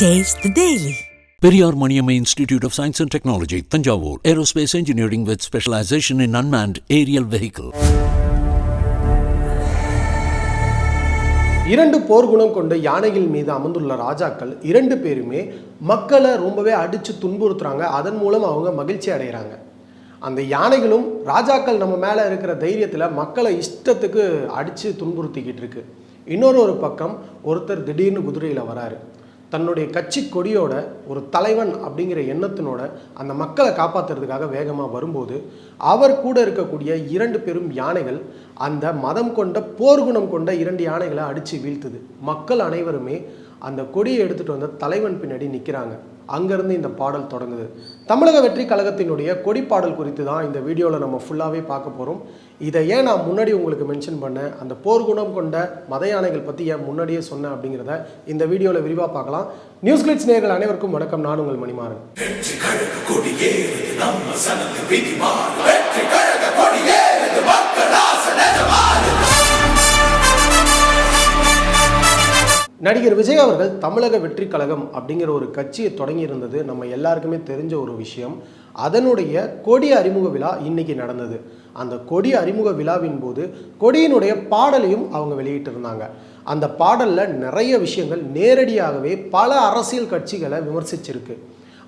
Taste the Daily. Periyar Maniamma Institute of Science and Technology, Tanjavur. Aerospace Engineering with specialization in unmanned aerial vehicle. இரண்டு போர்க்குணம் கொண்ட யானைகள் மீது அமர்ந்துள்ள ராஜாக்கள் இரண்டு பேருமே மக்களை ரொம்பவே அடித்து துன்புறுத்துறாங்க அதன் மூலம் அவங்க மகிழ்ச்சி அடைகிறாங்க அந்த யானைகளும் ராஜாக்கள் நம்ம மேலே இருக்கிற தைரியத்தில் மக்களை இஷ்டத்துக்கு அடித்து துன்புறுத்திக்கிட்டு இருக்கு இன்னொரு ஒரு பக்கம் ஒருத்தர் திடீர்னு குதிரையில் வராரு தன்னுடைய கட்சி கொடியோட ஒரு தலைவன் அப்படிங்கிற எண்ணத்தினோட அந்த மக்களை காப்பாற்றுறதுக்காக வேகமாக வரும்போது அவர் கூட இருக்கக்கூடிய இரண்டு பெரும் யானைகள் அந்த மதம் கொண்ட போர்க்குணம் கொண்ட இரண்டு யானைகளை அடித்து வீழ்த்துது. மக்கள் அனைவருமே அந்த கொடியை எடுத்துகிட்டு வந்த தலைவன் பின்னாடி நிற்கிறாங்க அங்கேருந்து இந்த பாடல் தொடங்குது. தமிழக வெற்றி கழகத்தினுடைய கொடி பாடல் குறித்து தான் இந்த வீடியோவில் நம்ம ஃபுல்லாகவே பார்க்க போகிறோம் இதை ஏன் நான் முன்னாடி உங்களுக்கு மென்ஷன் பண்ணேன்? அந்த போர்க்குணம் கொண்ட மத யானைகள் பற்றி ஏன் முன்னாடியே சொன்னேன் அப்படிங்கிறத இந்த வீடியோவில் விரிவாக பார்க்கலாம். நியூஸ் கிளிட்ஸ் நேர்கள் அனைவருக்கும் வணக்கம். நான் உங்கள் மணிமாறன். நடிகர் விஜய் அவர்கள் தமிழக வெற்றி கழகம் அப்படிங்கிற ஒரு கட்சியை தொடங்கி இருந்தது நம்ம எல்லாருக்குமே தெரிஞ்ச ஒரு விஷயம். அதனுடைய கொடி அறிமுக விழா இன்னைக்கு நடந்தது. அந்த கொடி அறிமுக விழாவின் போது கொடியினுடைய பாடலையும் அவங்க வெளியிட்டிருந்தாங்க. அந்த பாடலில் நிறைய விஷயங்கள் நேரடியாகவே பல அரசியல் கட்சிகளை விமர்சிச்சிருக்கு.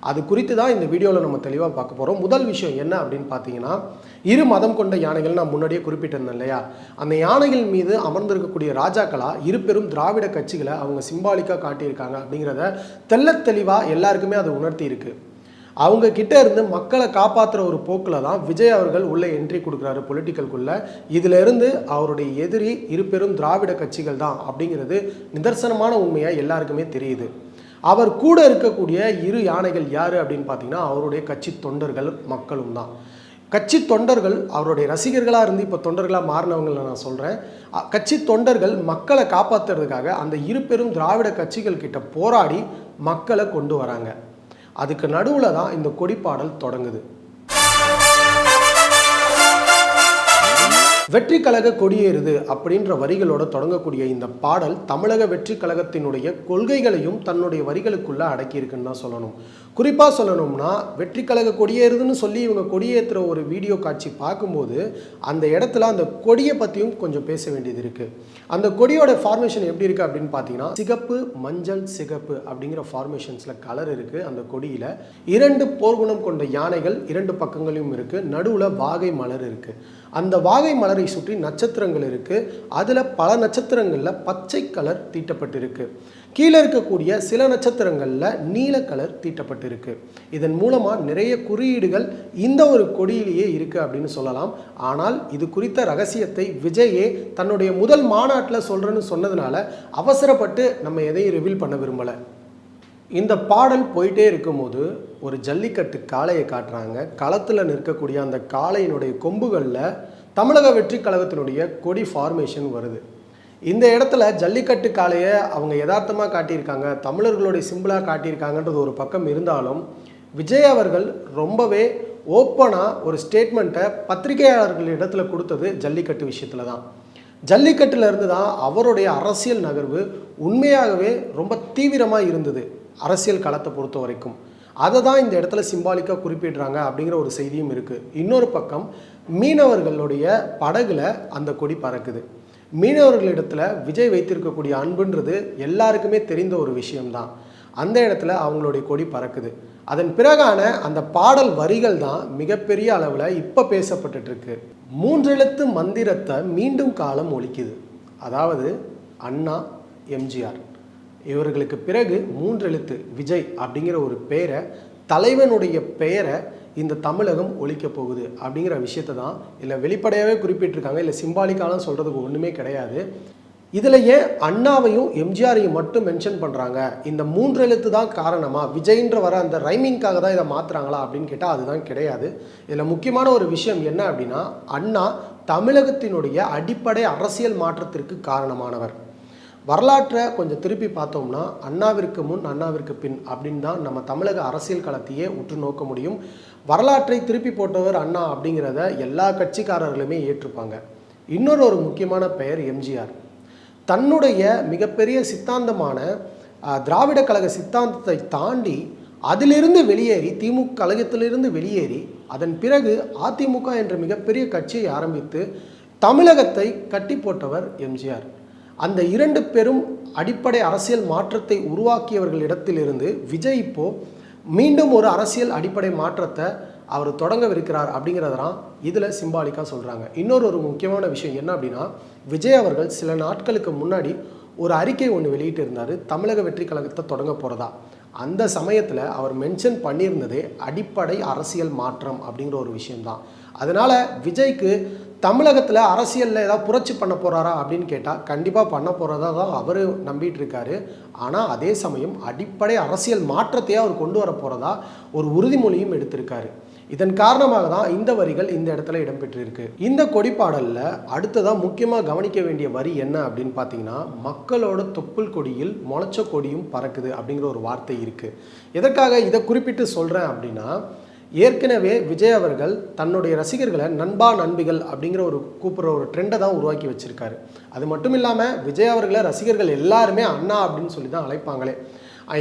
அது குறித்து தான் இந்த வீடியோவில் நம்ம தெளிவாக பார்க்க போகிறோம் முதல் விஷயம் என்ன அப்படின்னு பார்த்தீங்கன்னா இரு மதம் கொண்ட யானைகள் நான் முன்னாடியே குறிப்பிட்டிருந்தேன் இல்லையா? அந்த யானைகள் மீது அமர்ந்திருக்கக்கூடிய ராஜாக்களா இரு பெரும் திராவிட கட்சிகளை அவங்க சிம்பாலிக்காக காட்டியிருக்காங்க அப்படிங்கிறத தெல்ல தெளிவாக எல்லாருக்குமே அதை உணர்த்தி இருக்கு. அவங்க கிட்ட இருந்து மக்களை காப்பாற்றுற ஒரு போக்கில் தான் விஜய் அவர்கள் உள்ள என்ட்ரி கொடுக்குறாரு பொலிட்டிக்கல்குள்ள இதிலிருந்து அவருடைய எதிரி இரு பெரும் திராவிட கட்சிகள் தான் அப்படிங்கிறது நிதர்சனமான உண்மையாக எல்லாருக்குமே தெரியுது. அவர் கூட இருக்கக்கூடிய இரு யானைகள் யார் அப்படின்னு பார்த்தீங்கன்னா அவருடைய கட்சி தொண்டர்கள் மக்களும் தான். கட்சி தொண்டர்கள் அவருடைய ரசிகர்களாக இருந்து இப்போ தொண்டர்களாக மாறினவங்களை நான் சொல்கிறேன் கட்சி தொண்டர்கள் மக்களை காப்பாற்றுறதுக்காக அந்த இரு பெரும் திராவிட கட்சிகள் கிட்ட போராடி மக்களை கொண்டு வராங்க. அதுக்கு நடுவில் தான் இந்த கொடிப்பாடல் தொடங்குது. வெற்றி கழக கொடியேறுது அப்படின்ற வரிகளோட தொடங்கக்கூடிய இந்த பாடல் தமிழக வெற்றி கழகத்தினுடைய கொள்கைகளையும் தன்னுடைய வரிகளுக்குள்ள அடக்கியிருக்குன்னு தான் சொல்லணும். குறிப்பாக சொல்லணும்னா வெற்றி கழக கொடியேறுதுன்னு சொல்லி இவங்க கொடியேற்றுற ஒரு வீடியோ காட்சி பார்க்கும்போது அந்த இடத்துல அந்த கொடியை பற்றியும் கொஞ்சம் பேச வேண்டியது இருக்குது அந்த கொடியோட ஃபார்மேஷன் எப்படி இருக்குது அப்படின்னு பார்த்தீங்கன்னா சிகப்பு மஞ்சள் சிகப்பு அப்படிங்கிற ஃபார்மேஷன்ஸில் கலர் இருக்குது அந்த கொடியில். இரண்டு போர்க்குணம் கொண்ட யானைகள் இரண்டு பக்கங்களையும் இருக்குது நடுவில் வாகை மலர் இருக்குது அந்த வாகை மலரை சுற்றி நட்சத்திரங்கள் இருக்குது அதில் பல நட்சத்திரங்களில் பச்சை கலர் தீட்டப்பட்டிருக்கு. கீழே இருக்கக்கூடிய சில நட்சத்திரங்களில் நீல கலர் தீட்டப்பட்டிருக்கு. இதன் மூலமாக நிறைய குறியீடுகள் இந்த ஒரு கொடியிலேயே இருக்குது அப்படின்னு சொல்லலாம். ஆனால் இது குறித்த ரகசியத்தை விஜயே தன்னுடைய முதல் மாநாட்டில் சொல்கிறேன்னு சொன்னதுனால அவசரப்பட்டு நம்ம எதையும் ரிவீல் பண்ண விரும்பலை. இந்த பாடல் போயிட்டே இருக்கும்போது ஒரு ஜல்லிக்கட்டு காளையை காட்டுறாங்க. களத்தில் நிற்கக்கூடிய அந்த காளையினுடைய கொம்புகளில் தமிழக வெற்றி கழகத்தினுடைய கொடி ஃபார்மேஷன் வருது. இந்த இடத்துல ஜல்லிக்கட்டு காளையை அவங்க யதார்த்தமாக காட்டியிருக்காங்க. தமிழர்களுடைய சிம்பிளாக காட்டியிருக்காங்கன்றது ஒரு பக்கம் இருந்தாலும் விஜய் அவர்கள் ரொம்பவே ஓப்பனாக ஒரு ஸ்டேட்மெண்ட்டை பத்திரிகையாளர்கள் இடத்துல கொடுத்தது ஜல்லிக்கட்டு விஷயத்தில் தான். ஜல்லிக்கட்டில் இருந்து தான் அவருடைய அரசியல் நகர்வு உண்மையாகவே ரொம்ப தீவிரமாக இருந்தது. அரசியல் களத்தை பொறுத்த வரைக்கும். அதை தான் இந்த இடத்துல சிம்பாலிக்காக குறிப்பிடுறாங்க அப்படிங்கிற ஒரு செய்தியும் இருக்குது இன்னொரு பக்கம் மீனவர்களுடைய படகுல அந்த கொடி பறக்குது. மீனவர்களிடத்தில் விஜய் வைத்திருக்கக்கூடிய அன்புன்றது எல்லாருக்குமே தெரிந்த ஒரு விஷயம்தான். அந்த இடத்துல அவங்களுடைய கொடி பறக்குது. அதன் பிறகான அந்த பாடல் வரிகள் தான் மிகப்பெரிய அளவில் இப்போ பேசப்பட்டுட்டு மூன்றெழுத்து மந்திரத்தை மீண்டும் காலம் ஒழிக்குது. அதாவது அண்ணா எம்ஜிஆர். இவர்களுக்கு பிறகு மூன்றெழுத்து விஜய் அப்படிங்கிற ஒரு பெயரை தலைவனுடைய பெயரை இந்த தமிழகம் ஒழிக்க போகுது அப்படிங்கிற விஷயத்தை தான் இல்லை வெளிப்படையாகவே குறிப்பிட்டிருக்காங்க. இல்லை சிம்பாலிக்காலாம் சொல்கிறதுக்கு ஒன்றுமே கிடையாது. இதில் ஏன் அண்ணாவையும் எம்ஜிஆரையும் மட்டும் மென்ஷன் பண்ணுறாங்க இந்த மூன்றெழுத்து தான் காரணமாக விஜய்ன்ற வர அந்த ரைமிங்காக தான் இதை மாற்றுறாங்களா அப்படின்னு கேட்டால் அதுதான் கிடையாது. இதில் முக்கியமான ஒரு விஷயம் என்ன அப்படின்னா அண்ணா தமிழகத்தினுடைய அடிப்படை அரசியல் மாற்றத்திற்கு காரணமானவர். வரலாற்றை கொஞ்சம் திருப்பி பார்த்தோம்னா அண்ணாவிற்கு முன் அண்ணாவிற்கு பின் அப்படின்னு தான் நம்ம தமிழக அரசியல் களத்தையே உற்று நோக்க முடியும். வரலாற்றை திருப்பி போட்டவர் அண்ணா அப்படிங்கிறத எல்லா கட்சிக்காரர்களுமே ஏற்றுப்பாங்க. இன்னொரு ஒரு முக்கியமான பெயர் எம்ஜிஆர். தன்னுடைய மிகப்பெரிய சித்தாந்தமான திராவிட கழக சித்தாந்தத்தை தாண்டி அதிலிருந்து வெளியேறி திமுக கழகத்திலிருந்து வெளியேறி அதன் பிறகு அதிமுக என்ற மிகப்பெரிய கட்சியை ஆரம்பித்து தமிழகத்தை கட்டி போட்டவர் எம்ஜிஆர். அந்த இரண்டு பெரும் அடிப்படை அரசியல் மாற்றத்தை உருவாக்கியவர்களிடத்திலிருந்து விஜய் இப்போ மீண்டும் ஒரு அரசியல் அடிப்படை மாற்றத்தை அவர் தொடங்கவிருக்கிறார் அப்படிங்கிறதெல்லாம் இதில் சிம்பாலிக்காக சொல்கிறாங்க இன்னொரு ஒரு முக்கியமான விஷயம் என்ன அப்படின்னா விஜய் அவர்கள் சில நாட்களுக்கு முன்னாடி ஒரு அறிக்கை ஒன்று வெளியிட்டு இருந்தார் தமிழக வெற்றி கழகத்தை தொடங்க போகிறதா அந்த சமயத்தில் அவர் மென்ஷன் பண்ணியிருந்ததே அடிப்படை அரசியல் மாற்றம் அப்படிங்கிற ஒரு விஷயம்தான். அதனால் விஜய்க்கு தமிழகத்தில் அரசியலில் ஏதாவது புரட்சி பண்ண போகிறாரா அப்படின்னு கேட்டால் கண்டிப்பாக பண்ண போகிறதா தான் அவர் நம்பிட்டு இருக்காரு. ஆனால் அதே சமயம் அடிப்படை அரசியல் மாற்றத்தையே அவர் கொண்டு வர போகிறதா ஒரு உறுதிமொழியும் எடுத்திருக்காரு. இதன் காரணமாக தான் இந்த வரிகள் இந்த இடத்துல இடம்பெற்றிருக்கு. இந்த கொடிப்பாடலில் அடுத்ததாக முக்கியமாக கவனிக்க வேண்டிய வரி என்ன அப்படின்னு பார்த்தீங்கன்னா மக்களோட தொப்புள் கொடியில் முளைச்ச கொடியும் பறக்குது அப்படிங்கிற ஒரு வார்த்தை இருக்குது எதற்காக இதை குறிப்பிட்டு சொல்கிறேன் அப்படின்னா ஏற்கனவே விஜய் அவர்கள் தன்னுடைய ரசிகர்களை நண்பா நண்பிகள் அப்படிங்கிற ஒரு கூப்பிட்ற ஒரு ட்ரெண்டை தான் உருவாக்கி வச்சுருக்காரு. அது மட்டும் இல்லாமல் விஜய் அவர்களை ரசிகர்கள் எல்லாருமே அண்ணா அப்படின்னு சொல்லி தான் அழைப்பாங்களே.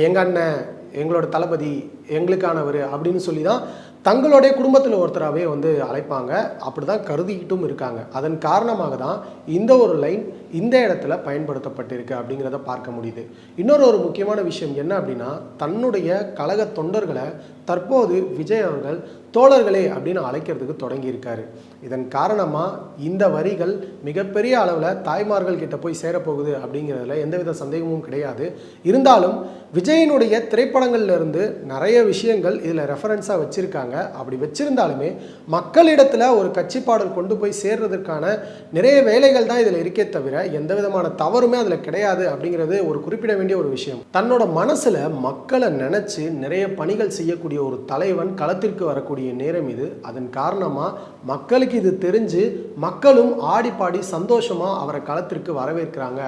எங்கள் அண்ணன் எங்களோட தளபதி எங்களுக்கானவர் அப்படின்னு சொல்லி தான் தங்களுடைய குடும்பத்தில் ஒருத்தராகவே வந்து அழைப்பாங்க. அப்படி தான் கருதிக்கிட்டும் இருக்காங்க. அதன் காரணமாக தான் இந்த ஒரு லைன் இந்த இடத்துல பயன்படுத்தப்பட்டிருக்கு அப்படிங்கிறத பார்க்க முடியுது. இன்னொரு ஒரு முக்கியமான விஷயம் என்ன அப்படின்னா தன்னுடைய கழக தொண்டர்களை தற்போது விஜய் அவர்கள் தோழர்களே அப்படின்னு அழைக்கிறதுக்கு தொடங்கியிருக்காரு. இதன் காரணமாக இந்த வரிகள் மிகப்பெரிய அளவில் தாய்மார்கள் கிட்ட போய் சேரப்போகுது அப்படிங்கிறதுல எந்தவித சந்தேகமும் கிடையாது. இருந்தாலும் விஜயனுடைய திரைப்படங்கள்ல இருந்து நிறைய விஷயங்கள் இதில் ரெஃபரன்ஸாக வச்சுருக்காங்க. அப்படி வச்சுருந்தாலுமே மக்களிடத்தில் ஒரு கட்சி பாடல் கொண்டு போய் சேர்றதுக்கான நிறைய வேலைகள் தான் இதில் இருக்கே தவிர எந்த விதமான தவறுமே அதில் கிடையாது அப்படிங்கிறது ஒரு குறிப்பிட வேண்டிய ஒரு விஷயம். தன்னோட மனசில் மக்களை நினச்சி நிறைய பணிகள் செய்யக்கூடிய ஒரு தலைவன் களத்திற்கு வரக்கூடிய நேரம் இது. அதன் காரணமாக மக்களுக்கு இது தெரிஞ்சு மக்களும் ஆடி பாடி சந்தோஷமாக அவரை களத்திற்கு வரவேற்கிறாங்க.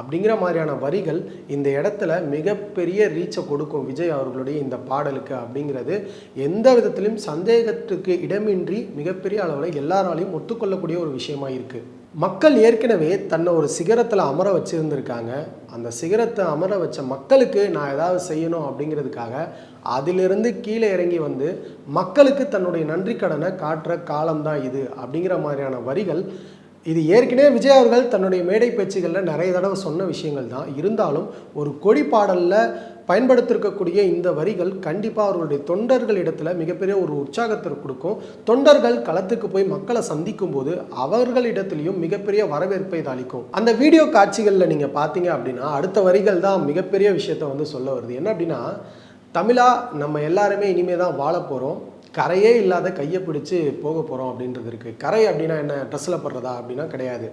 அப்படிங்கிற மாதிரியான வரிகள் இந்த இடத்துல மிகப்பெரிய ரீச்சை கொடுக்கும் விஜய் அவர்களுடைய இந்த பாடலுக்கு அப்படிங்கிறது. எந்த விதத்திலும் சந்தேகத்துக்கு இடமின்றி மிகப்பெரிய அளவில் எல்லாராலையும் ஒத்துக்கொள்ளக்கூடிய ஒரு விஷயமா இருக்குது மக்கள் ஏற்கனவே தன்னை ஒரு சிகரத்தில் அமர வச்சுருந்துருக்காங்க. அந்த சிகரத்தை அமர வச்ச மக்களுக்கு நான் ஏதாவது செய்யணும் அப்படிங்கிறதுக்காக அதிலிருந்து கீழே இறங்கி வந்து மக்களுக்கு தன்னுடைய நன்றி கடனை காட்டுற காலம்தான் இது அப்படிங்கிற மாதிரியான வரிகள். இது ஏற்கனவே விஜய் அவர்கள் தன்னுடைய மேடை பேச்சுகளில் நிறைய தடவை சொன்ன விஷயங்கள் தான். இருந்தாலும் ஒரு கொடி பாடலில் பயன்படுத்திருக்கக்கூடிய இந்த வரிகள் கண்டிப்பாக அவர்களுடைய தொண்டர்கள் இடத்துல மிகப்பெரிய ஒரு உற்சாகத்தை கொடுக்கும். தொண்டர்கள் களத்துக்கு போய் மக்களை சந்திக்கும் போது அவர்களிடத்திலையும் மிகப்பெரிய வரவேற்பை இது அளிக்கும். அந்த வீடியோ காட்சிகளில் நீங்கள் பார்த்தீங்க அப்படின்னா அடுத்த வரிகள் தான் மிகப்பெரிய விஷயத்தை வந்து சொல்ல வருது. என்ன அப்படின்னா தமிழா நம்ம எல்லாருமே இனிமே தான் வாழ போகிறோம் கரையே இல்லாத கையை பிடிச்சு போக போகிறோம் அப்படின்றது இருக்குது கரை அப்படின்னா என்ன? ட்ரெஸ்ஸில் படுறதா அப்படின்னா கிடையாது.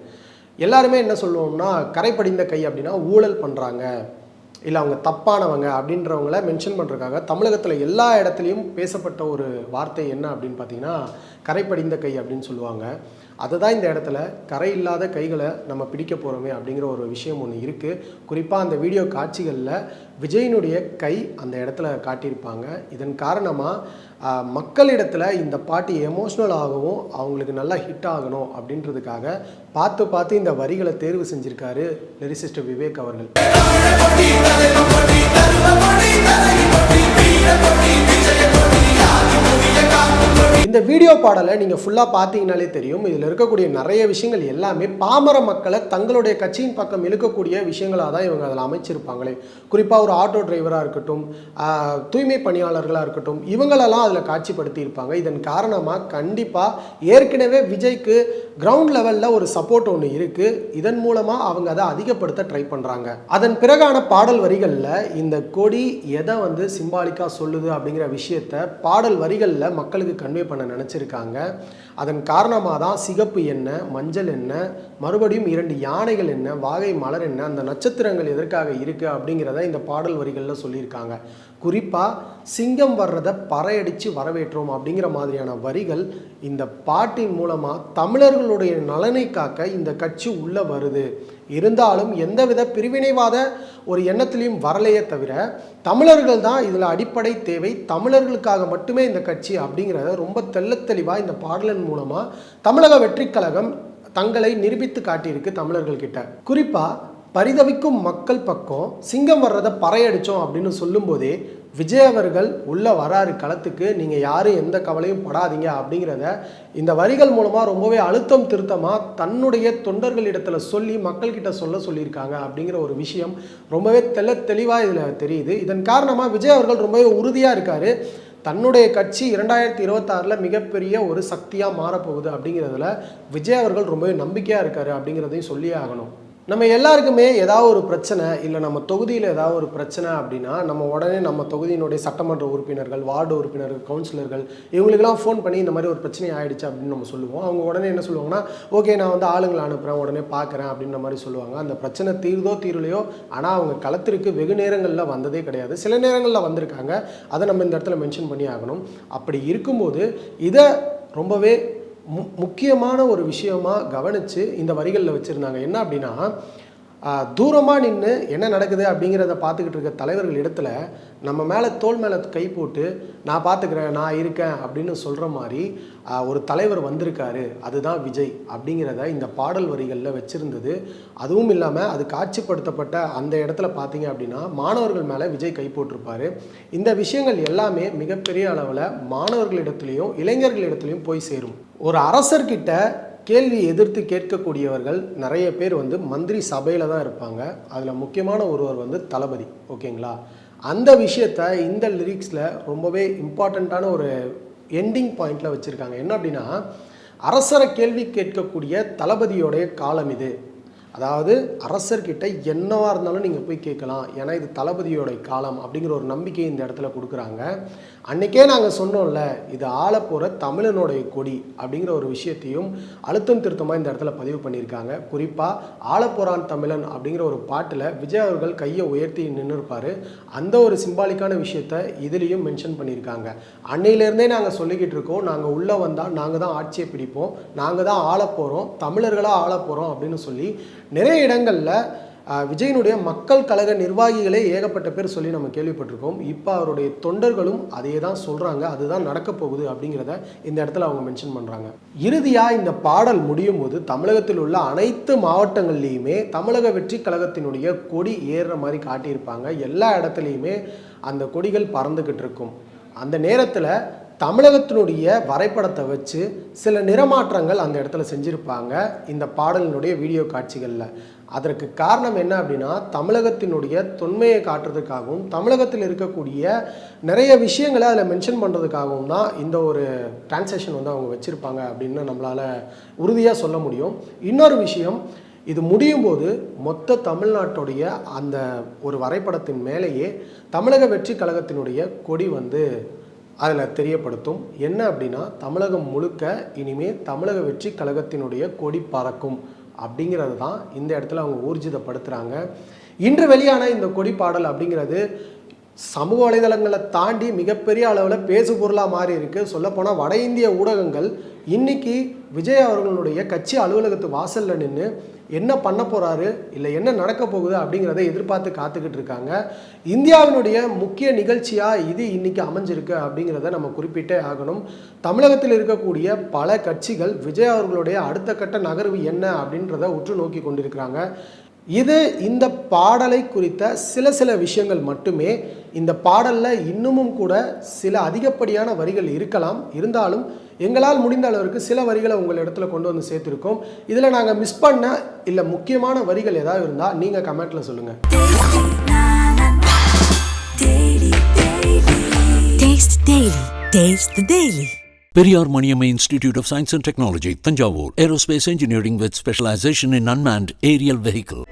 எல்லாருமே என்ன சொல்லுவோம்னா கரை படிந்த கை அப்படின்னா ஊழல் பண்ணுறாங்க இல்லை அவங்க தப்பானவங்க அப்படின்றவங்கள மென்ஷன் பண்ணுறதுக்காக தமிழகத்தில் எல்லா இடத்துலையும் பேசப்பட்ட ஒரு வார்த்தை என்ன அப்படின்னு பார்த்தீங்கன்னா கரை படிந்த கை அப்படின்னு சொல்லுவாங்க. அதுதான் இந்த இடத்துல கரை இல்லாத கைகளை நம்ம பிடிக்க போகிறோமே அப்படிங்கிற ஒரு விஷயம் ஒன்று இருக்குது குறிப்பாக அந்த வீடியோ காட்சிகளில் விஜயினுடைய கை அந்த இடத்துல காட்டியிருப்பாங்க. இதன் காரணமாக மக்களிடத்தில் இந்த பாட்டு எமோஷ்னல் ஆகவும் அவங்களுக்கு நல்லா ஹிட் ஆகணும் அப்படின்றதுக்காக பார்த்து பார்த்து இந்த வரிகளை தேர்வு செஞ்சுருக்காரு லிரிசிஸ்டர் விவேக் அவர்கள். இந்த வீடியோ பாடலை நீங்கள் ஃபுல்லாக பார்த்தீங்கனாலே தெரியும். இதில் இருக்கக்கூடிய நிறைய விஷயங்கள் எல்லாமே பாமர மக்களை தங்களுடைய கட்சியின் பக்கம் இழுக்கக்கூடிய விஷயங்களாக தான் இவங்க அதில் அமைச்சிருப்பாங்களே. குறிப்பாக ஒரு ஆட்டோ டிரைவராக இருக்கட்டும் தூய்மை பணியாளர்களாக இருக்கட்டும் இவங்களெல்லாம் அதில் காட்சிப்படுத்தியிருப்பாங்க. இதன் காரணமாக கண்டிப்பாக ஏற்கனவே விஜய்க்கு கிரவுண்ட் லெவலில் ஒரு சப்போர்ட் ஒன்று இருக்குது இதன் மூலமாக அவங்க அதை அதிகப்படுத்த ட்ரை பண்ணுறாங்க அதன் பிறகான பாடல் வரிகளில் இந்த கொடி எதை வந்து சிம்பாலிக்காக சொல்லுது அப்படிங்கிற விஷயத்த பாடல் வரிகளில் மக்களுக்கு கன்வே பண்ண நினச்சிருக்காங்க. அதன் காரணமாக தான் சிகப்பு என்ன மஞ்சள் என்ன மறுபடியும் இரண்டு யானைகள் என்ன வாகை மலர் என்ன அந்த நட்சத்திரங்கள் எதற்காக இருக்குது அப்படிங்கிறத இந்த பாடல் வரிகளில் சொல்லியிருக்காங்க. குறிப்பாக சிங்கம் வர்றதை பறையடித்து வரவேற்றோம் அப்படிங்கிற மாதிரியான வரிகள் இந்த பாட்டின் மூலமாக தமிழர்களுடைய நலனை காக்க இந்த கட்சி உள்ளே வருது. இருந்தாலும் எந்தவித பிரிவினைவாத ஒரு எண்ணத்திலையும் வரலையே தவிர தமிழர்கள் தான் இதில் அடிப்படை தேவை. தமிழர்களுக்காக மட்டுமே இந்த கட்சி அப்படிங்கிறத ரொம்ப தெள்ளத்தெளிவாக இந்த பாடலின் மூலமாக தமிழக வெற்றிக்கழகம் தங்களை நிரூபித்து காட்டியிருக்கு தமிழர்கள் கிட்ட குறிப்பாக பரிதவிக்கும் மக்கள் பக்கம் சிங்கம் வர்றதை பறையடித்தோம் அப்படின்னு சொல்லும்போதே விஜய் அவர்கள் உள்ளே வராரு களத்துக்கு. நீங்கள் யாரும் எந்த கவலையும் படாதீங்க அப்படிங்கிறத இந்த வரிகள் மூலமாக ரொம்பவே அழுத்தம் திருத்தமாக தன்னுடைய தொண்டர்களிடத்தில் சொல்லி மக்கள்கிட்ட சொல்ல சொல்லியிருக்காங்க அப்படிங்கிற ஒரு விஷயம் ரொம்பவே தெள்ள தெளிவாக இதில் தெரியுது. இதன் காரணமாக விஜய் அவர்கள் ரொம்பவே உறுதியாக இருக்கார். தன்னுடைய கட்சி இரண்டாயிரத்தி இருபத்தாறில் மிகப்பெரிய ஒரு சக்தியாக மாறப்போகுது அப்படிங்கிறதுல விஜய் அவர்கள் ரொம்பவே நம்பிக்கையாக இருக்காரு அப்படிங்கிறதையும் சொல்லியே ஆகணும். நம்ம எல்லாருக்குமே ஏதாவது ஒரு பிரச்சனை இல்லை நம்ம தொகுதியில் ஏதாவது ஒரு பிரச்சனை அப்படின்னா நம்ம உடனே நம்ம தொகுதியினுடைய சட்டமன்ற உறுப்பினர்கள் வார்டு உறுப்பினர்கள் கவுன்சிலர்கள் இவங்களுக்கெல்லாம் ஃபோன் பண்ணி இந்த மாதிரி ஒரு பிரச்சனை ஆயிடுச்சு அப்படின்னு நம்ம சொல்லுவோம். அவங்க உடனே என்ன சொல்லுவாங்கன்னா ஓகே நான் வந்து ஆளுங்களை அனுப்புகிறேன் உடனே பார்க்குறேன் அப்படின்ற மாதிரி சொல்லுவாங்க. அந்த பிரச்சனை தீருதோ தீரலையோ ஆனால் அவங்க களத்திற்கு வெகு நேரங்களில் வந்ததே கிடையாது. சில நேரங்களில் வந்திருக்காங்க. அதை நம்ம இந்த இடத்துல மென்ஷன் பண்ணி ஆகணும். அப்படி இருக்கும்போது இதை ரொம்பவே முக்கியமான ஒரு விஷயமாக கவனித்து இந்த வரிகளில் வச்சுருந்தாங்க. என்ன அப்படின்னா தூரமாக நின்று என்ன நடக்குது அப்படிங்கிறத பார்த்துக்கிட்டு இருக்க தலைவர்கள் இடத்துல நம்ம மேலே தோல் மேலே கை போட்டு நான் பார்த்துக்கிறேன் நான் இருக்கேன் அப்படின்னு சொல்கிற மாதிரி ஒரு தலைவர் வந்திருக்காரு. அதுதான் விஜய் அப்படிங்கிறத இந்த பாடல் வரிகளில் வச்சுருந்தது. அதுவும் இல்லாமல் அது காட்சிப்படுத்தப்பட்ட அந்த இடத்துல பார்த்தீங்க அப்படின்னா மாணவர்கள் மேலே விஜய் கை போட்டிருப்பார். இந்த விஷயங்கள் எல்லாமே மிகப்பெரிய அளவில் மாணவர்களிடத்துலையும் இளைஞர்களிடத்துலையும் போய் சேரும். ஒரு அரசர்கிட்ட கேள்வி எதிர்த்து கேட்கக்கூடியவர்கள் நிறைய பேர் வந்து மந்திரி சபையில் தான் இருப்பாங்க. அதில் முக்கியமான ஒருவர் வந்து தளபதி ஓகேங்களா? அந்த விஷயத்த இந்த லிரிக்ஸில் ரொம்பவே இம்பார்ட்டண்ட்டான ஒரு எண்டிங் பாயிண்டில் வச்சுருக்காங்க. என்ன அப்படின்னா அரசரை கேள்வி கேட்கக்கூடிய தளபதியோடைய காலம் இது. அதாவது அரசர்கிட்ட என்னவாக இருந்தாலும் நீங்கள் போய் கேட்கலாம். ஏன்னா இது தளபதியோடைய காலம் அப்படிங்கிற ஒரு நம்பிக்கை இந்த இடத்துல கொடுக்குறாங்க. அன்னைக்கே நாங்கள் சொன்னோம்ல இது ஆளப்போகிற தமிழனுடைய கொடி அப்படிங்கிற ஒரு விஷயத்தையும் அழுத்தம் திருத்தமாக இந்த இடத்துல பதிவு பண்ணியிருக்காங்க. குறிப்பாக ஆளப்போறான் தமிழன் அப்படிங்கிற ஒரு பாட்டில் விஜய் அவர்கள் கையை உயர்த்தி நின்றுருப்பார் அந்த ஒரு சிம்பாலிக்கான விஷயத்த இதுலேயும் மென்ஷன் பண்ணியிருக்காங்க. அன்னையிலேருந்தே நாங்கள் சொல்லிக்கிட்டு இருக்கோம் நாங்கள் உள்ளே வந்தால் நாங்கள் தான் ஆட்சியை பிடிப்போம் நாங்கள் தான் ஆளப்போகிறோம் தமிழர்களாக ஆளப் போகிறோம் அப்படின்னு சொல்லி நிறைய இடங்களில் விஜயனுடைய மக்கள் கழக நிர்வாகிகளே ஏகப்பட்ட பேர் சொல்லி நம்ம கேள்விப்பட்டிருக்கோம். இப்போ அவருடைய தொண்டர்களும் அதே தான் சொல்கிறாங்க அதுதான் நடக்க போகுது அப்படிங்கிறத இந்த இடத்துல அவங்க மென்ஷன் பண்ணுறாங்க இறுதியாக இந்த பாடல் முடியும் போது தமிழகத்தில் உள்ள அனைத்து மாவட்டங்கள்லேயுமே தமிழக வெற்றி கழகத்தினுடைய கொடி ஏறுற மாதிரி காட்டியிருப்பாங்க. எல்லா இடத்துலையுமே அந்த கொடிகள் பறந்துக்கிட்டு இருக்கும். அந்த நேரத்தில் தமிழகத்தினுடைய வரைபடத்தை வச்சு சில நிறமாற்றங்கள் அந்த இடத்துல செஞ்சுருப்பாங்க இந்த பாடலினுடைய வீடியோ காட்சிகளில். அதற்கு காரணம் என்ன அப்படின்னா தமிழகத்தினுடைய தொன்மையை காட்டுறதுக்காகவும் தமிழகத்தில் இருக்கக்கூடிய நிறைய விஷயங்களை அதில் மென்ஷன் பண்ணுறதுக்காகவும் தான் இந்த ஒரு டிரான்சாக்ஷன் வந்து அவங்க வச்சுருப்பாங்க அப்படின்னு நம்மளால் உறுதியாக சொல்ல முடியும். இன்னொரு விஷயம் இது முடியும் போது மொத்த தமிழ்நாட்டுடைய அந்த ஒரு வரைபடத்தின் மேலேயே தமிழக வெற்றி கழகத்தினுடைய கொடி வந்து அதில் தெரியப்படுத்தும். என்ன அப்படின்னா தமிழகம் முழுக்க இனிமேல் தமிழக வெற்றி கழகத்தினுடைய கொடி பறக்கும் அப்படிங்கிறது தான் இந்த இடத்துல அவங்க ஊர்ஜிதப்படுத்துகிறாங்க இன்று வெளியான இந்த கொடி பாடல் அப்படிங்கிறது சமூக வலைதளங்களை தாண்டி மிகப்பெரிய அளவில் பேசு பொருளாக மாறி இருக்குது சொல்லப்போனால் வட இந்திய ஊடகங்கள் இன்னைக்கு விஜய் அவர்களுடைய கட்சி அலுவலகத்து வாசலில் நின்று என்ன பண்ண போகிறாரு இல்லை என்ன நடக்க போகுது அப்படிங்கிறத எதிர்பார்த்து காத்துக்கிட்டு இருக்காங்க. இந்தியாவினுடைய முக்கிய நிகழ்ச்சியாக இது இன்னைக்கு அமைஞ்சிருக்கு அப்படிங்கிறத நம்ம குறிப்பிட்டே ஆகணும். தமிழகத்தில் இருக்கக்கூடிய பல கட்சிகள் விஜய் அவர்களுடைய அடுத்த கட்ட நகர்வு என்ன அப்படின்றத உற்று நோக்கி கொண்டிருக்கிறாங்க. இது இந்த பாடலை குறித்த சில சில விஷயங்கள் மட்டுமே. இந்த பாடலில் இன்னமும் கூட சில அதிகப்படியான வரிகள் இருக்கலாம். இருந்தாலும் எங்களால் முடிந்த அளவிற்கு சில வரிகளை உங்கள் இடத்துல கொண்டு வந்து சேர்த்துருக்கோம். இதில் நாங்கள் மிஸ் பண்ண இல்லை முக்கியமான வரிகள் ஏதாவது இருந்தால் நீங்கள் கமெண்ட்டில் சொல்லுங்கள் Taste the Daily. Periyar Maniammai institute of science and technology Thanjavur aerospace engineering with specialization in unmanned aerial vehicle